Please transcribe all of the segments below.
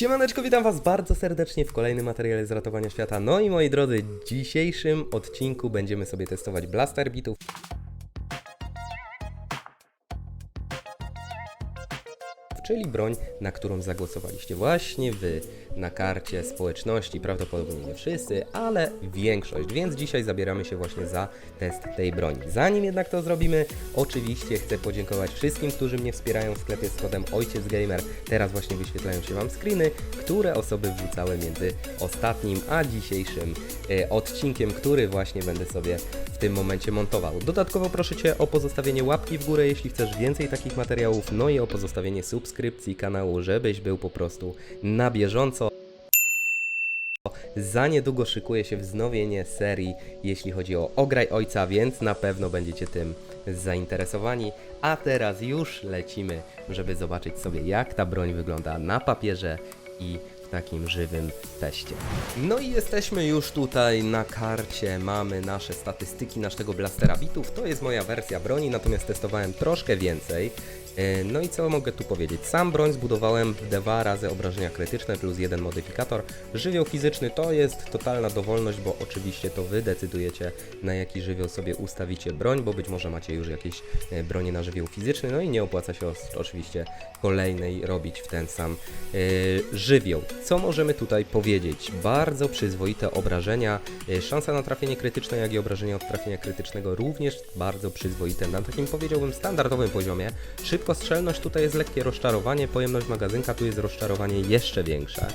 Siemaneczko, witam was bardzo serdecznie w kolejnym materiale z ratowania świata. No i moi drodzy, w dzisiejszym odcinku będziemy sobie testować Blaster Bitów. Czyli broń, na którą zagłosowaliście właśnie wy na karcie społeczności. Prawdopodobnie nie wszyscy, ale większość. Więc dzisiaj zabieramy się właśnie za test tej broni. Zanim jednak to zrobimy, oczywiście chcę podziękować wszystkim, którzy mnie wspierają w sklepie z kodem Ojciec Gamer. Teraz właśnie wyświetlają się Wam screeny, które osoby wrzucały między ostatnim a dzisiejszym e, odcinkiem, który właśnie będę sobie w tym momencie montował. Dodatkowo proszę Cię o pozostawienie łapki w górę, jeśli chcesz więcej takich materiałów, no i o pozostawienie subskrypcji kanału, żebyś był po prostu na bieżąco. Za niedługo szykuje się wznowienie serii, jeśli chodzi o Ograj Ojca, więc na pewno będziecie tym zainteresowani. A teraz już lecimy, żeby zobaczyć sobie, jak ta broń wygląda na papierze i w takim żywym teście. No i jesteśmy już tutaj na karcie, mamy nasze statystyki naszego blastera bitów. To jest moja wersja broni, natomiast testowałem troszkę więcej. E, No i co mogę tu powiedzieć? Sam broń zbudowałem dwa razy obrażenia krytyczne plus jeden modyfikator. Żywioł fizyczny to jest totalna dowolność, bo oczywiście to wy decydujecie na jaki żywioł sobie ustawicie broń, bo być może macie już jakieś e, bronie na żywioł fizyczny, no i nie opłaca się oczywiście kolejnej robić w ten sam e, żywioł. Co możemy tutaj powiedzieć? Bardzo przyzwoite obrażenia, szansa na trafienie krytyczne, jak i obrażenia od trafienia krytycznego również bardzo przyzwoite na takim powiedziałbym standardowym poziomie. Szybkostrzelność tutaj jest lekkie rozczarowanie, pojemność magazynka tu jest rozczarowanie jeszcze większe.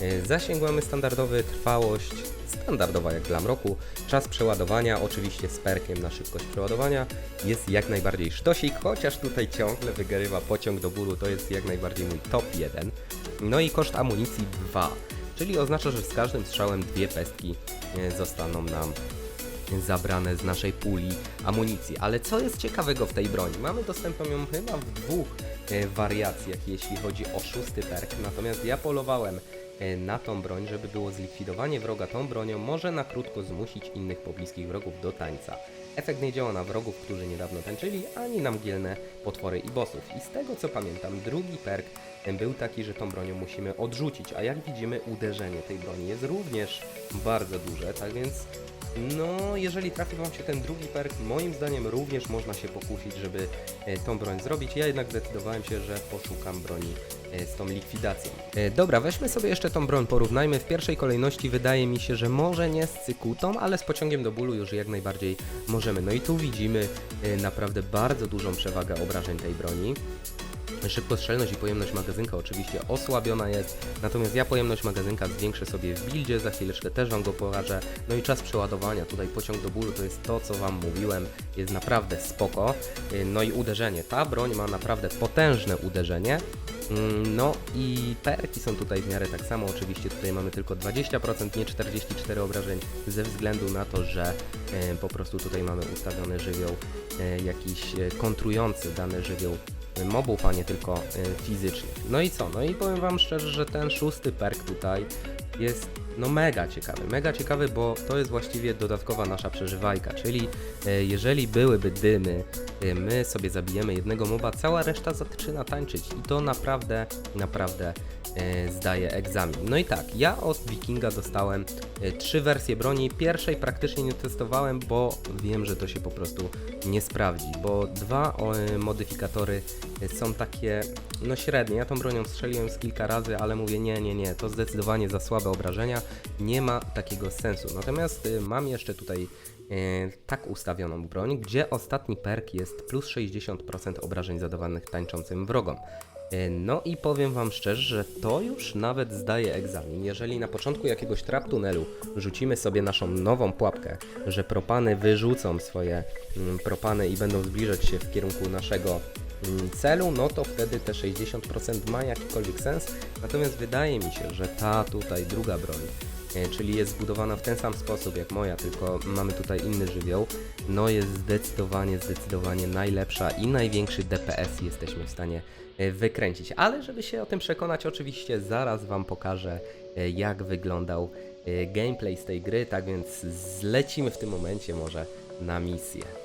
E, Zasięg mamy standardowy, trwałość standardowa jak dla mroku, czas przeładowania oczywiście z perkiem na szybkość przeładowania jest jak najbardziej sztosik, chociaż tutaj ciągle wygrywa pociąg do bólu, to jest jak najbardziej mój top 1. No i koszt amunicji 2, czyli oznacza, że z każdym strzałem dwie pestki e, zostaną nam zabrane z naszej puli amunicji. Ale co jest ciekawego w tej broni? Mamy dostępną ją chyba w dwóch e, wariacjach, jeśli chodzi o szósty perk. Natomiast ja polowałem e, na tą broń, żeby było zlikwidowanie wroga tą bronią może na krótko zmusić innych pobliskich wrogów do tańca. Efekt nie działa na wrogów, którzy niedawno tańczyli, ani na mgielne potwory i bossów. I z tego co pamiętam, drugi perk był taki, że tą bronią musimy odrzucić, a jak widzimy uderzenie tej broni jest również bardzo duże, tak więc no, jeżeli trafi Wam się ten drugi perk, moim zdaniem również można się pokusić, żeby e, tą broń zrobić. Ja jednak zdecydowałem się, że poszukam broni e, z tą likwidacją. E, Dobra, weźmy sobie jeszcze tą broń, porównajmy. W pierwszej kolejności wydaje mi się, że może nie z cykutą, ale z pociągiem do bólu już jak najbardziej możemy. No i tu widzimy naprawdę bardzo dużą przewagę obrażeń tej broni. Szybkostrzelność i pojemność magazynka oczywiście osłabiona jest, natomiast ja pojemność magazynka zwiększę sobie w buildzie, za chwileczkę też Wam go pokażę. No i czas przeładowania, tutaj pociąg do bólu to jest to, co Wam mówiłem, jest naprawdę spoko. No i uderzenie, ta broń ma naprawdę potężne uderzenie. Mm, No i perki są tutaj w miarę tak samo, oczywiście tutaj mamy tylko 20%, nie 44 obrażeń, ze względu na to, że po prostu tutaj mamy ustawiony żywioł e, jakiś e, kontrujący dany żywioł mobów, a nie tylko y, fizycznych. No i co? No i powiem Wam szczerze, że ten szósty perk tutaj jest no mega ciekawy. Mega ciekawy, bo to jest właściwie dodatkowa nasza przeżywajka, czyli y, jeżeli byłyby dymy, y, my sobie zabijemy jednego moba, cała reszta zaczyna tańczyć i to naprawdę, naprawdę y, zdaje egzamin. No i tak, ja od Wikinga dostałem trzy wersje broni. Pierwszej praktycznie nie testowałem, bo wiem, że to się po prostu nie sprawdzi, bo dwa modyfikatory są takie no średnie. Ja tą bronią strzeliłem z kilka razy, ale mówię nie, nie, nie, to zdecydowanie za słabe obrażenia, nie ma takiego sensu. Natomiast y, mam jeszcze tutaj y, tak ustawioną broń, gdzie ostatni perk jest plus 60% obrażeń zadawanych tańczącym wrogom. Y, No i powiem Wam szczerze, że to już nawet zdaje egzamin. Jeżeli na początku jakiegoś trap tunelu rzucimy sobie naszą nową pułapkę, że propany wyrzucą swoje mm, propany i będą zbliżać się w kierunku naszego celu, no to wtedy te 60% ma jakikolwiek sens. Natomiast wydaje mi się, że ta tutaj druga broń, e, czyli jest zbudowana w ten sam sposób jak moja, tylko mamy tutaj inny żywioł, no jest zdecydowanie, zdecydowanie najlepsza i największy DPS jesteśmy w stanie e, wykręcić. Ale żeby się o tym przekonać, oczywiście zaraz Wam pokażę, e, jak wyglądał gameplay z tej gry, tak więc zlecimy w tym momencie może na misję.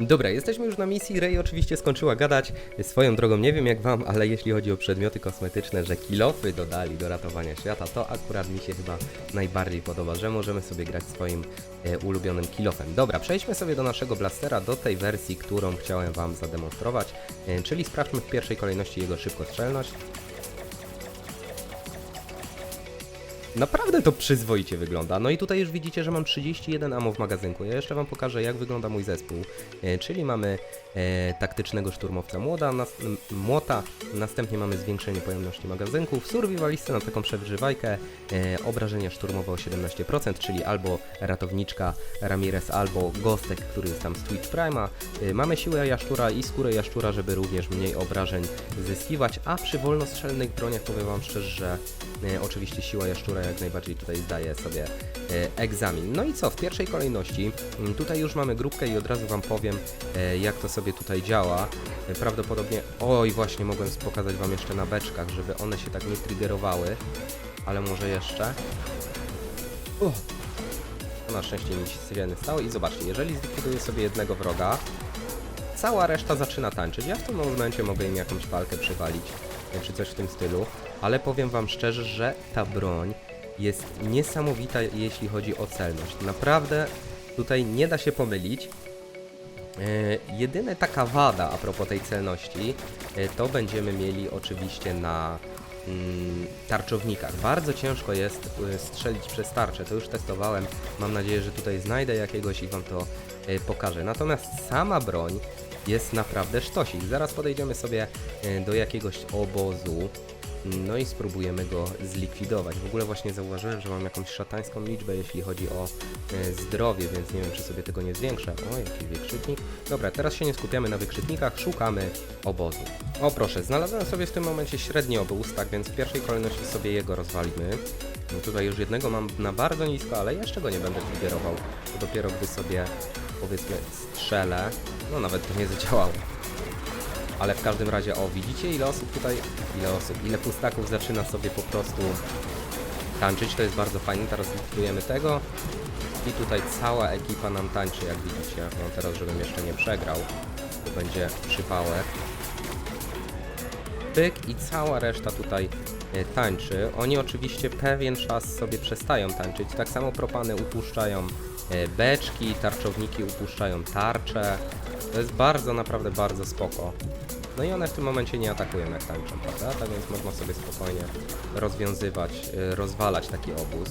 Dobra, jesteśmy już na misji. Ray oczywiście skończyła gadać. Swoją drogą nie wiem jak wam, ale jeśli chodzi o przedmioty kosmetyczne, że kilofy dodali do ratowania świata, to akurat mi się chyba najbardziej podoba, że możemy sobie grać swoim e, ulubionym kilofem. Dobra, przejdźmy sobie do naszego blastera, do tej wersji, którą chciałem wam zademonstrować, e, czyli sprawdźmy w pierwszej kolejności jego szybkostrzelność. Naprawdę to przyzwoicie wygląda. No i tutaj już widzicie, że mam 31 ammo w magazynku. Ja jeszcze Wam pokażę, jak wygląda mój zespół. E, czyli mamy e, taktycznego szturmowca młoda, nas, młota, następnie mamy zwiększenie pojemności magazynków, survivalistę na taką przeżywajkę, e, obrażenia szturmowe o 17%, czyli albo ratowniczka Ramirez, albo Gostek, który jest tam z Twitch Prima. E, mamy siłę jaszczura i skórę jaszczura, żeby również mniej obrażeń zyskiwać, a przy wolnostrzelnych broniach powiem Wam szczerze, że oczywiście siła jaszczura jak najbardziej tutaj zdaje sobie e, egzamin. No i co, w pierwszej kolejności, m, tutaj już mamy grupkę i od razu Wam powiem, e, jak to sobie tutaj działa. E, Prawdopodobnie, oj właśnie mogłem pokazać Wam jeszcze na beczkach, żeby one się tak nie triggerowały, ale może jeszcze. To na szczęście nic się nie stało i zobaczcie, jeżeli zlikwiduję sobie jednego wroga, cała reszta zaczyna tańczyć. Ja w tym momencie mogę im jakąś palkę przywalić, e, czy coś w tym stylu, ale powiem wam szczerze, że ta broń jest niesamowita, jeśli chodzi o celność. Naprawdę tutaj nie da się pomylić. E, jedyna taka wada a propos tej celności, e, to będziemy mieli oczywiście na mm, tarczownikach. Bardzo ciężko jest e, strzelić przez tarczę, to już testowałem. Mam nadzieję, że tutaj znajdę jakiegoś i Wam to e, pokażę. Natomiast sama broń jest naprawdę sztosik. Zaraz podejdziemy sobie e, do jakiegoś obozu. No i spróbujemy go zlikwidować. W ogóle właśnie zauważyłem, że mam jakąś szatańską liczbę, jeśli chodzi o e, zdrowie, więc nie wiem, czy sobie tego nie zwiększę. O, jaki wykrzyknik. Dobra, teraz się nie skupiamy na wykrzyknikach, szukamy obozu. O proszę, znalazłem sobie w tym momencie średni obóz, tak więc w pierwszej kolejności sobie jego rozwalimy. No tutaj już jednego mam na bardzo nisko, ale jeszcze go nie będę triggerował. To dopiero gdy sobie, powiedzmy, strzelę. No nawet to nie zadziałało. Ale w każdym razie, o, widzicie ile osób tutaj, ile osób, ile pustaków zaczyna sobie po prostu tańczyć, to jest bardzo fajne, teraz likwidujemy tego i tutaj cała ekipa nam tańczy, jak widzicie, no teraz, żebym jeszcze nie przegrał, to będzie przypałek. Pyk i cała reszta tutaj tańczy. Oni oczywiście pewien czas sobie przestają tańczyć, tak samo propany upuszczają e, beczki, tarczowniki upuszczają tarcze. To jest bardzo, naprawdę bardzo spoko. No i one w tym momencie nie atakują jak tańczą, prawda? Tak więc można sobie spokojnie rozwiązywać, e, rozwalać taki obóz.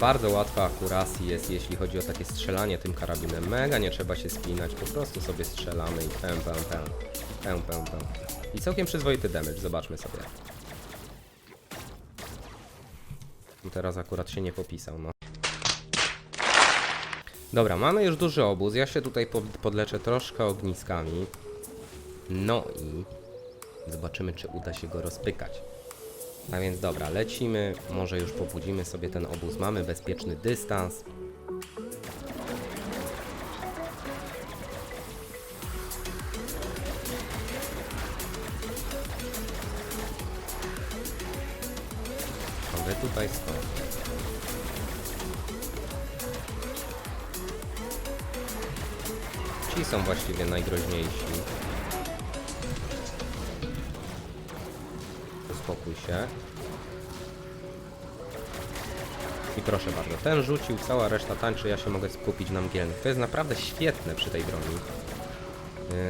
Bardzo łatwa akuracji jest, jeśli chodzi o takie strzelanie tym karabinem. Mega nie trzeba się spinać, po prostu sobie strzelamy i pę, pę, pę, pę, pę, pę. I całkiem przyzwoity damage, zobaczmy sobie. No Teraz akurat się nie popisał, no. Dobra, mamy już duży obóz. Ja się tutaj pod- podleczę troszkę ogniskami. No i zobaczymy, czy uda się go rozpykać. A więc dobra, lecimy. Może już pobudzimy sobie ten obóz. Mamy bezpieczny dystans. A tutaj skąd? Ci są właściwie najgroźniejsi. Uspokój się. I proszę bardzo, ten rzucił, cała reszta tańczy, ja się mogę skupić na mgielnych. To jest naprawdę świetne przy tej broni.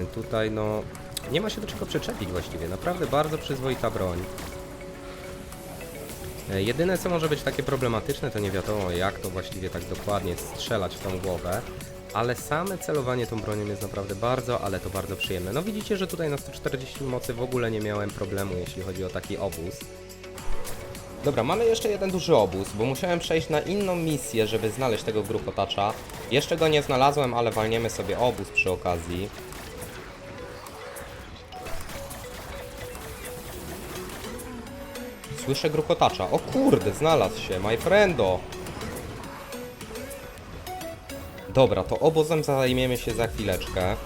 Yy, tutaj no, nie ma się do czego przyczepić właściwie, naprawdę bardzo przyzwoita broń. Yy, Jedyne co może być takie problematyczne, to nie wiadomo jak to właściwie tak dokładnie strzelać w tą głowę, ale same celowanie tą bronią jest naprawdę bardzo, ale to bardzo przyjemne. No widzicie, że tutaj na 140 mocy w ogóle nie miałem problemu, jeśli chodzi o taki obóz. Dobra, mamy jeszcze jeden duży obóz, bo musiałem przejść na inną misję, żeby znaleźć tego grupotacza. Jeszcze go nie znalazłem, ale walniemy sobie obóz przy okazji. Słyszę grupotacza. O kurde, znalazł się, my friendo. Dobra, to obozem zajmiemy się za chwileczkę.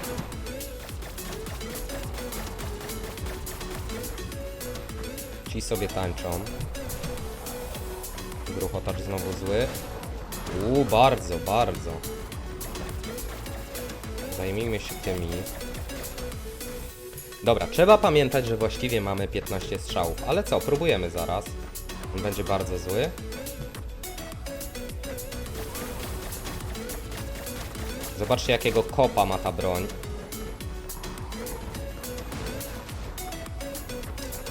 Ci sobie tańczą. Gruchotacz znowu zły. Uuu, bardzo, bardzo. Zajmijmy się tymi. Dobra, trzeba pamiętać, że właściwie mamy 15 strzałów. Ale co, próbujemy zaraz. On będzie bardzo zły. Zobaczcie, jakiego kopa ma ta broń.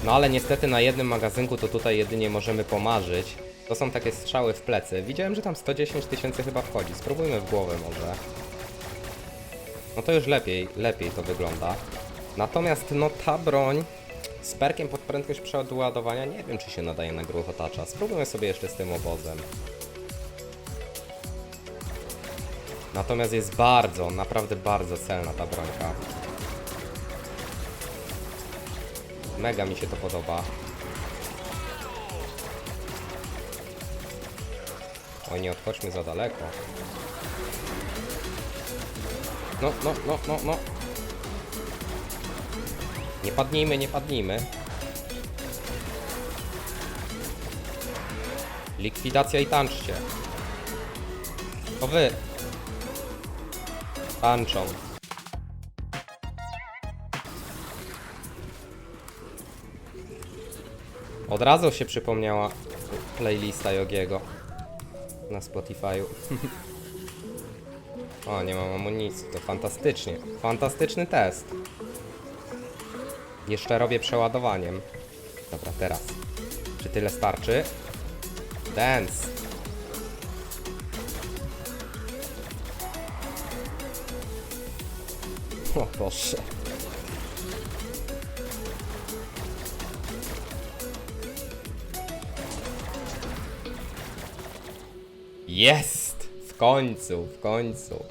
No ale niestety na jednym magazynku to tutaj jedynie możemy pomarzyć. To są takie strzały w plecy. Widziałem, że tam 110 tysięcy chyba wchodzi. Spróbujmy w głowę może. No to już lepiej, lepiej to wygląda. Natomiast no ta broń z perkiem pod prędkość przeładowania nie wiem czy się nadaje na gruchotacza. Spróbujmy sobie jeszcze z tym obozem. Natomiast jest bardzo, naprawdę bardzo celna ta brońka. Mega mi się to podoba. Oj, nie odchodźmy za daleko. No, no, no, no, no. Nie padnijmy, nie padnijmy. Likwidacja i tańczcie. To wy. Tańczą. Od razu się przypomniała playlista Jogiego na Spotify'u. o, nie mam amunicji, to fantastycznie. Fantastyczny test. Jeszcze robię przeładowaniem. Dobra, teraz. Czy tyle starczy? Dance. O Boże. Jest! W końcu, w końcu.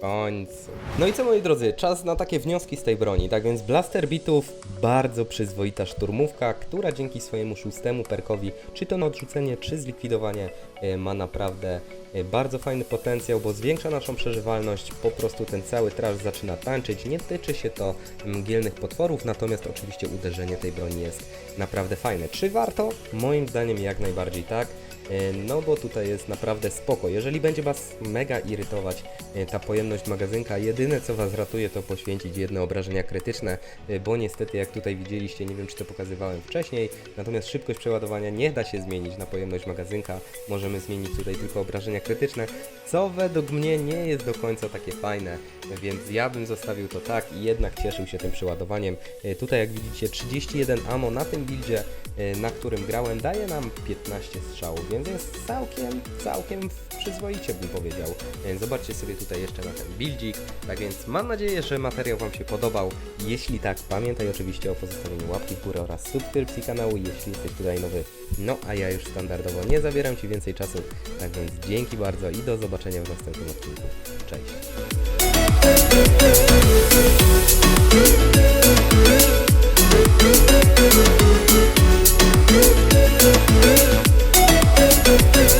Końcu. No i co moi drodzy, czas na takie wnioski z tej broni. Tak więc Blaster Bitów bardzo przyzwoita szturmówka, która dzięki swojemu szóstemu perkowi, czy to na odrzucenie, czy zlikwidowanie, e, ma naprawdę e, bardzo fajny potencjał, bo zwiększa naszą przeżywalność. Po prostu ten cały trash zaczyna tańczyć. Nie tyczy się to mgielnych potworów, natomiast oczywiście uderzenie tej broni jest naprawdę fajne. Czy warto? Moim zdaniem jak najbardziej tak. E, No bo tutaj jest naprawdę spoko. Jeżeli będzie Was mega irytować e, ta pojemność magazynka, jedyne co Was ratuje to poświęcić jedne obrażenia krytyczne, e, bo niestety jak tutaj widzieliście, nie wiem czy to pokazywałem wcześniej, natomiast szybkość przeładowania nie da się zmienić na pojemność magazynka. Możemy zmienić tutaj tylko obrażenia krytyczne, co według mnie nie jest do końca takie fajne, więc ja bym zostawił to tak i jednak cieszył się tym przeładowaniem. Tutaj jak widzicie 31 ammo na tym buildzie, na którym grałem, daje nam 15 strzałów, więc jest całkiem, całkiem przyzwoicie bym powiedział. Zobaczcie sobie tutaj jeszcze na ten buildzik. Tak więc mam nadzieję, że materiał Wam się podobał. Jeśli tak, pamiętaj oczywiście o pozostawieniu łapki w górę oraz subskrypcji kanału, jeśli jesteś tutaj nowy. No a ja już standardowo nie zabieram Ci więcej czasu, tak więc dzięki bardzo i do zobaczenia w następnym odcinku. Cześć!